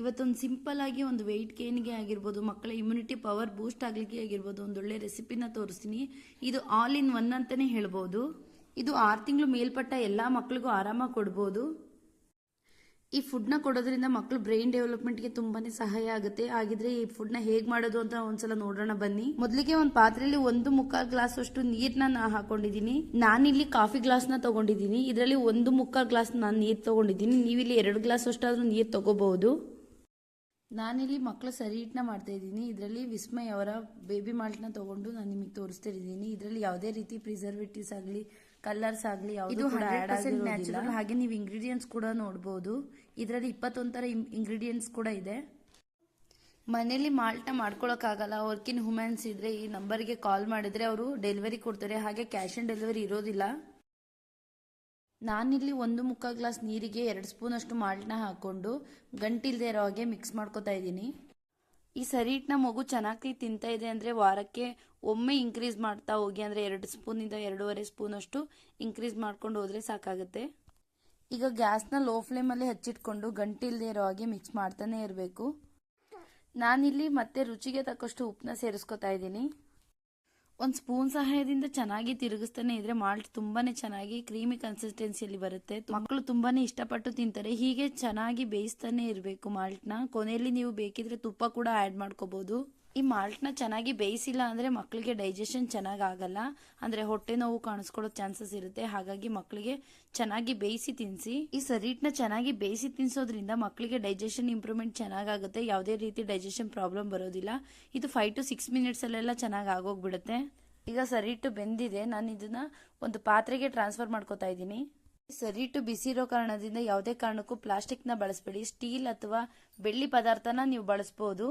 ಇವತ್ತೊಂದು ಸಿಂಪಲ್ ಆಗಿ ಒಂದು ವೆಯ್ಟ್ ಗೇನ್ಗೆ ಆಗಿರ್ಬೋದು, ಮಕ್ಕಳ ಇಮ್ಯುನಿಟಿ ಪವರ್ ಬೂಸ್ಟ್ ಆಗಲಿಕ್ಕೆ ಆಗಿರ್ಬೋದು ಒಂದೊಳ್ಳೆ ರೆಸಿಪಿನ ತೋರಿಸ್ತೀನಿ. ಇದು ಆಲ್ ಇನ್ ಒನ್ ಅಂತಲೇ ಹೇಳ್ಬೋದು. ಇದು ಆರು ತಿಂಗಳು ಮೇಲ್ಪಟ್ಟ ಎಲ್ಲ ಮಕ್ಕಳಿಗೂ ಆರಾಮಾಗಿ ಕೊಡ್ಬೋದು. ಈ ಫುಡ್ನ ಕೊಡೋದ್ರಿಂದ ಮಕ್ಕಳು ಬ್ರೈನ್ ಡೆವಲಪ್ಮೆಂಟ್ಗೆ ತುಂಬಾನೇ ಸಹಾಯ ಆಗುತ್ತೆ. ಹಾಗಿದ್ರೆ ಈ ಫುಡ್ನ ಹೇಗೆ ಮಾಡೋದು ಅಂತ ಒಂದ್ಸಲ ನೋಡೋಣ ಬನ್ನಿ. ಮೊದಲಿಗೆ ಒಂದು ಪಾತ್ರೆಯಲ್ಲಿ ಒಂದು ಮುಕ್ಕಾಲ್ ಗ್ಲಾಸ್ ಅಷ್ಟು ನೀರ್ನ ನಾ ಹಾಕೊಂಡಿದ್ದೀನಿ. ನಾನಿಲ್ಲಿ ಕಾಫಿ ಗ್ಲಾಸ್ನ ತಗೊಂಡಿದ್ದೀನಿ. ಇದರಲ್ಲಿ ಒಂದು ಮುಕ್ಕಾಲ್ ಗ್ಲಾಸ್ ನಾನು ನೀರು ತಗೊಂಡಿದ್ದೀನಿ. ನೀವಿಲ್ಲಿ ಎರಡು ಗ್ಲಾಸ್ ಅಷ್ಟಾದ್ರೂ ನೀರು ತಗೋಬಹುದು. ನಾನಿಲ್ಲಿ ಮಕ್ಕಳ ಸರಿ ಇಟ್ನ ಮಾಡ್ತಾ ಇದ್ದೀನಿ. ಇದರಲ್ಲಿ ವಿಸ್ಮಯ್ ಅವರ ಬೇಬಿ ಮಾಲ್ಟ್ನ ತಗೊಂಡು ನಾನು ನಿಮಗೆ ತೋರಿಸ್ತಾ ಇದ್ದೀನಿ. ಇದರಲ್ಲಿ ಯಾವುದೇ ರೀತಿ ಪ್ರಿಸರ್ವೇಟಿವ್ಸ್ ಆಗಲಿ ಕಲರ್ಸ್ ಆಗಲಿ ಯಾವುದು ನ್ಯಾಚುರಲ್ ಹಾಗೆ ನೀವು ಇಂಗ್ರೀಡಿಯೆಂಟ್ಸ್ ಕೂಡ ನೋಡ್ಬೋದು. ಇದರಲ್ಲಿ ಇಪ್ಪತ್ತೊಂದರ ಇಂಗ್ರೀಡಿಯೆಂಟ್ಸ್ ಕೂಡ ಇದೆ. ಮನೇಲಿ ಮಾಲ್ಟ್ನ ಮಾಡ್ಕೊಳಕ್ಕಾಗಲ್ಲ. ವರ್ಕಿನ್ ವುಮೆನ್ಸ್ ಇದ್ರೆ ಈ ನಂಬರ್ಗೆ ಕಾಲ್ ಮಾಡಿದ್ರೆ ಅವರು ಡೆಲಿವರಿ ಕೊಡ್ತಾರೆ. ಹಾಗೆ ಕ್ಯಾಶ್ ಆನ್ ಡೆಲಿವರಿ ಇರೋದಿಲ್ಲ. ನಾನಿಲ್ಲಿ ಒಂದು ಮುಕ್ಕ ಗ್ಲಾಸ್ ನೀರಿಗೆ ಎರಡು ಸ್ಪೂನಷ್ಟು ಮಾಲ್ಟ್ನ ಹಾಕ್ಕೊಂಡು ಗಂಟಿಲ್ದೇ ಇರೋ ಹಾಗೆ ಮಿಕ್ಸ್ ಮಾಡ್ಕೊತಾ ಇದ್ದೀನಿ. ಈ ಸರಿಟ್ನ ಮಗು ಚೆನ್ನಾಗಿ ತಿಂತಾ ಇದೆ ಅಂದರೆ ವಾರಕ್ಕೆ ಒಮ್ಮೆ ಇನ್ಕ್ರೀಸ್ ಮಾಡ್ತಾ ಹೋಗಿ ಅಂದರೆ ಎರಡು ಸ್ಪೂನಿಂದ ಎರಡೂವರೆ ಸ್ಪೂನಷ್ಟು ಇನ್ಕ್ರೀಸ್ ಮಾಡ್ಕೊಂಡು ಹೋದರೆ ಸಾಕಾಗುತ್ತೆ. ಈಗ ಗ್ಯಾಸ್ನ ಲೋ ಫ್ಲೇಮಲ್ಲಿ ಹಚ್ಚಿಟ್ಕೊಂಡು ಗಂಟಿಲ್ದೇ ಇರೋ ಹಾಗೆ ಮಿಕ್ಸ್ ಮಾಡ್ತಾನೆ ಇರಬೇಕು. ನಾನಿಲ್ಲಿ ಮತ್ತೆ ರುಚಿಗೆ ತಕ್ಕಷ್ಟು ಉಪ್ಪನ್ನ ಸೇರಿಸ್ಕೊತಾ ಇದ್ದೀನಿ. ಒಂದು ಸ್ಪೂನ್ ಸಹಾಯದಿಂದ ಚೆನ್ನಾಗಿ ತಿರುಗಿಸ್ತಾನೆ ಇದ್ರೆ ಮಾಲ್ಟ್ ತುಂಬಾನೇ ಚೆನ್ನಾಗಿ ಕ್ರೀಮಿ ಕನ್ಸಿಸ್ಟೆನ್ಸಿಯಲ್ಲಿ ಬರುತ್ತೆ. ಮಕ್ಕಳು ತುಂಬಾನೇ ಇಷ್ಟಪಟ್ಟು ತಿಂತಾರೆ. ಹೀಗೆ ಚೆನ್ನಾಗಿ ಬೇಯಿಸ್ತಾನೆ ಇರಬೇಕು ಮಾಲ್ಟ್ನ ಕೊನೆಯಲ್ಲಿ ನೀವು ಬೇಕಿದ್ರೆ ತುಪ್ಪ ಕೂಡ ಆ್ಯಡ್ ಮಾಡ್ಕೋಬಹುದು ಈ ಮಾಲ್ಟ್ನ ಚೆನ್ನಾಗಿ ಬೇಯಿಸಿಲ್ಲ ಅಂದರೆ ಮಕ್ಕಳಿಗೆ ಡೈಜೆಷನ್ ಚೆನ್ನಾಗಿ ಆಗಲ್ಲ ಅಂದರೆ ಹೊಟ್ಟೆ ನೋವು ಕಾಣಿಸ್ಕೊಳ್ಳೋ ಚಾನ್ಸಸ್ ಇರುತ್ತೆ. ಹಾಗಾಗಿ ಮಕ್ಕಳಿಗೆ ಚೆನ್ನಾಗಿ ಬೇಯಿಸಿ ತಿನ್ನಿಸಿ ಈ ಸರೀಟ್ನ ಚೆನ್ನಾಗಿ ಬೇಯಿಸಿ ತಿನ್ನಿಸೋದ್ರಿಂದ ಮಕ್ಕಳಿಗೆ ಡೈಜೆಷನ್ ಇಂಪ್ರೂವ್ಮೆಂಟ್ ಚೆನ್ನಾಗಾಗುತ್ತೆ. ಯಾವುದೇ ರೀತಿ ಡೈಜೆಷನ್ ಪ್ರಾಬ್ಲಮ್ ಬರೋದಿಲ್ಲ. ಇದು ಫೈವ್ ಟು ಸಿಕ್ಸ್ ಮಿನಿಟ್ಸಲ್ಲೆಲ್ಲ ಚೆನ್ನಾಗಿ ಆಗೋಗ್ಬಿಡುತ್ತೆ. ಈಗ ಸರಿಟ್ಟು ಬೆಂದಿದೆ. ನಾನು ಇದನ್ನ ಒಂದು ಪಾತ್ರೆಗೆ ಟ್ರಾನ್ಸ್ಫರ್ ಮಾಡ್ಕೋತಾ ಇದ್ದೀನಿ. ಸರಿಟ್ಟು ಬಿಸಿ ಇರೋ ಕಾರಣದಿಂದ ಯಾವುದೇ ಕಾರಣಕ್ಕೂ ಪ್ಲಾಸ್ಟಿಕ್ನ ಬಳಸಬೇಡಿ. ಸ್ಟೀಲ್ ಅಥವಾ ಬೆಳ್ಳಿ ಪದಾರ್ಥನ ನೀವು ಬಳಸ್ಬೋದು.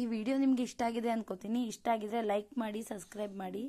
ಈ ವಿಡಿಯೋ ನಿಮ್ಗೆ ಇಷ್ಟ ಆಗಿದೆ ಅನ್ಕೋತೀನಿ. ಇಷ್ಟ ಆಗಿದ್ರೆ ಲೈಕ್ ಮಾಡಿ ಸಬ್ಸ್ಕ್ರೈಬ್ ಮಾಡಿ.